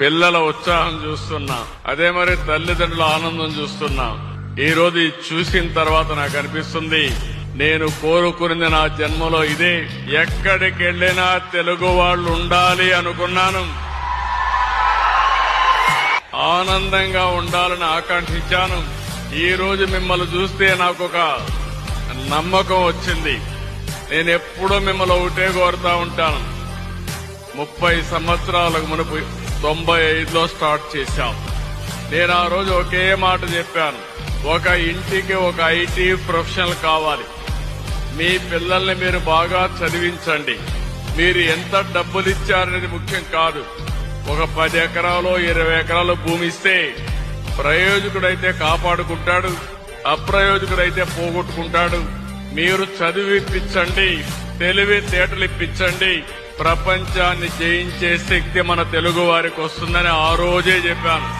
పిల్లల ఉత్సాహం చూస్తున్నా. అదే మరి తల్లిదండ్రుల ఆనందం చూస్తున్నా. ఈ రోజు చూసిన తర్వాత నాకు అనిపిస్తుంది నేను కోరుకున్నది నా జన్మలో ఇదే. ఎక్కడికి వెళ్ళినా తెలుగు వాళ్ళు ఉండాలి అనుకున్నాను. ఆనందంగా ఉండాలని ఆకాంక్షించాను. ఈ రోజు మిమ్మల్ని చూస్తే నాకు ఒక నమ్మకం వచ్చింది. నేను ఎప్పుడూ మిమ్మల్ని ఒకటే కోరుతా ఉంటాను. ముప్పై సంవత్సరాలకు మునుపు తొంభై ఐదులో స్టార్ట్ చేశాం. నేను ఆ రోజు ఒకే మాట చెప్పాను. ఒక ఇంటికి ఒక ఐటీ ప్రొఫెషనల్ కావాలి. మీ పిల్లల్ని మీరు బాగా చదివించండి. మీరు ఎంత డబ్బులు ఇచ్చారనేది ముఖ్యం కాదు. ఒక పది ఎకరాలు ఇరవై ఎకరాలు భూమి ఇస్తే ప్రయోజకుడైతే కాపాడుకుంటాడు అప్రయోజకుడైతే పోగొట్టుకుంటాడు. మీరు చదివిప్పించండి తెలివి తేటలు ఇప్పించండి ప్రపంచాన్ని జయించే శక్తి మన తెలుగు వారికి వస్తుందని ఆ రోజే చెప్పాను.